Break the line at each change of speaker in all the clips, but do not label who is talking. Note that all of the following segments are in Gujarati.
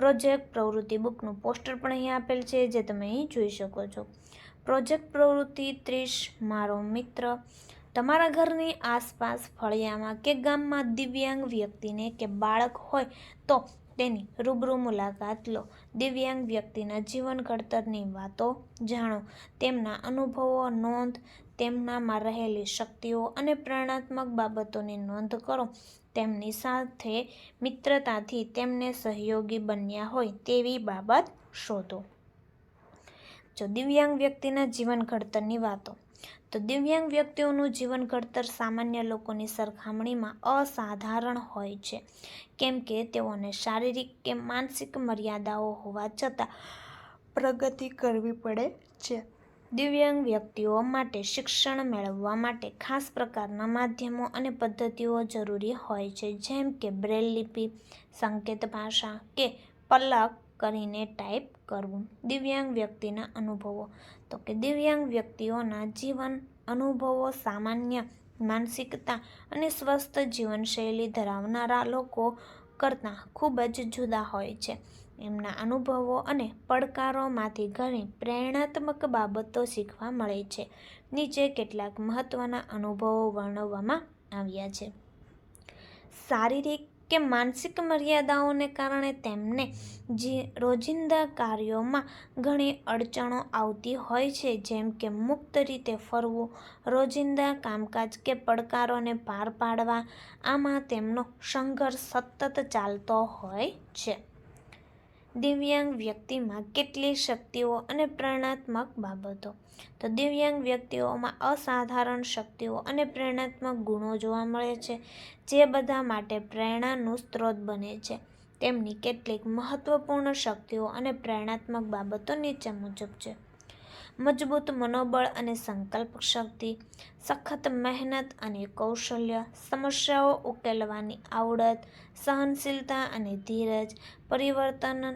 પ્રોજેક્ટ પ્રવૃત્તિ બુકનું પોસ્ટર પણ અહીં આપેલ છે, જે તમે અહીં જોઈ શકો છો. પ્રોજેક્ટ પ્રવૃત્તિ ત્રીસ, મારો મિત્ર. તમારા ઘરની આસપાસ ફળિયામાં કે ગામમાં દિવ્યાંગ વ્યક્તિને કે બાળક હોય તો તેની રૂબરૂ મુલાકાત લો. દિવ્યાંગ વ્યક્તિના જીવન ઘડતરની વાતો જાણો. તેમના અનુભવો નોંધ, તેમનામાં રહેલી શક્તિઓ અને પ્રેરણાત્મક બાબતોની નોંધ કરો. તેમની સાથે મિત્રતાથી તેમને સહયોગી બન્યા હોય તેવી બાબત શોધો. જો દિવ્યાંગ વ્યક્તિના જીવન ઘડતરની વાતો તો દિવ્યાંગ વ્યક્તિઓનું જીવન ઘડતર સામાન્ય લોકોની સરખામણીમાં અસાધારણ હોય છે. કેમ કે તેઓને શારીરિક કે માનસિક મર્યાદાઓ હોવા છતાં પ્રગતિ કરવી પડે છે. દિવ્યાંગ વ્યક્તિઓ માટે શિક્ષણ મેળવવા માટે ખાસ પ્રકારના માધ્યમો અને પદ્ધતિઓ જરૂરી હોય છે. જેમ કે બ્રેલ લિપિ, સંકેત ભાષા કે પલક કરીને ટાઈપ કરવું. દિવ્યાંગ વ્યક્તિના અનુભવો. તો કે દિવ્યાંગ વ્યક્તિઓના જીવન અનુભવો, સામાન્ય માનસિકતા અને સ્વસ્થ જીવનશૈલી ધરાવનારા લોકો કરતાં ખૂબ જ જુદા હોય છે. એમના અનુભવો અને પડકારોમાંથી ઘણી પ્રેરણાત્મક બાબતો શીખવા મળે છે. નીચે કેટલાક મહત્ત્વના અનુભવો વર્ણવવામાં આવ્યા છે. શારીરિક કે માનસિક મર્યાદાઓને કારણે તેમને જે રોજિંદા કાર્યોમાં ઘણી અડચણો આવતી હોય છે, જેમ કે મુક્ત રીતે ફરવું, રોજિંદા કામકાજ કે પડકારોને પાર પાડવા, આમાં તેમનો સંઘર્ષ સતત ચાલતો હોય છે. દિવ્યાંગ વ્યક્તિમાં કેટલી શક્તિઓ અને પ્રેરણાત્મક બાબતો? તો દિવ્યાંગ વ્યક્તિઓમાં અસાધારણ શક્તિઓ અને પ્રેરણાત્મક ગુણો જોવા મળે છે, જે બધા માટે પ્રેરણાનું સ્ત્રોત બને છે. તેમની કેટલીક મહત્વપૂર્ણ શક્તિઓ અને પ્રેરણાત્મક બાબતો નીચે મુજબ છે. મજબૂત મનોબળ અને સંકલ્પ શક્તિ, સખત મહેનત અને કૌશલ્ય, સમસ્યાઓ ઉકેલવાની આવડત, સહનશીલતા અને ધીરજ, પરિવર્તન,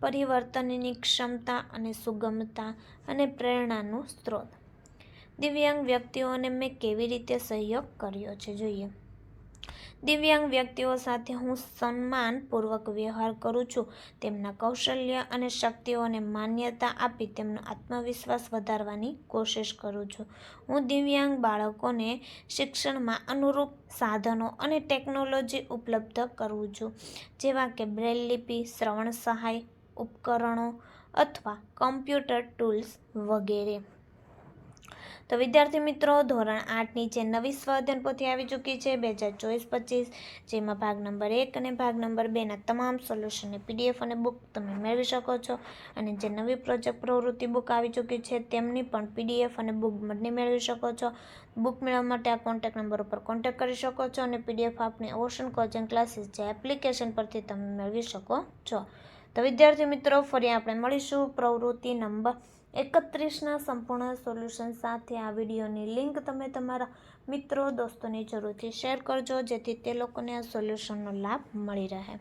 પરિવર્તનની ક્ષમતા અને સુગમતા અને પ્રેરણાનું સ્ત્રોત. દિવ્યાંગ વ્યક્તિઓને મેં કેવી રીતે સહયોગ કર્યો છે જોઈએ. દિવ્યાંગ વ્યક્તિઓ સાથે હું સન્માનપૂર્વક વ્યવહાર કરું છું. તેમના કૌશલ્ય અને શક્તિઓને માન્યતા આપી તેમનો આત્મવિશ્વાસ વધારવાની કોશિશ કરું છું. હું દિવ્યાંગ બાળકોને શિક્ષણમાં અનુરૂપ સાધનો અને ટેકનોલોજી ઉપલબ્ધ કરું છું. જેવા કે બ્રેલ લિપિ, શ્રવણ સહાય, ઉપકરણો અથવા કમ્પ્યુટર ટૂલ્સ વગેરે. તો વિદ્યાર્થી મિત્રો, ધોરણ આઠની જે નવી સ્વાધ્યન પોથી આવી ચૂકી છે, બે હજાર ચોવીસ પચીસ, જેમાં ભાગ નંબર એક અને ભાગ નંબર બેના તમામ સોલ્યુશનની પીડીએફ અને બુક તમે મેળવી શકો છો. અને જે નવી પ્રોજેક્ટ પ્રવૃત્તિ બુક આવી ચૂકી છે, તેમની પણ પીડીએફ અને બુક બંને મેળવી શકો છો. બુક મેળવવા માટે આ કોન્ટેક્ટ નંબર ઉપર કોન્ટેક્ટ કરી શકો છો અને પીડીએફ આપણી ઓશન કોચિંગ ક્લાસીસ જે એપ્લિકેશન પરથી તમે મેળવી શકો છો. તો વિદ્યાર્થી મિત્રો, ફરી આપણે મળીશું. પ્રવૃત્તિ નંબર એકત્રીસના સંપૂર્ણ સોલ્યુશન સાથે આ વિડીયોની લિંક તમે તમારા મિત્રો, દોસ્તોની જરૂરથી શેર કરજો, જેથી તે લોકોને આ સોલ્યુશનનો લાભ મળી રહે.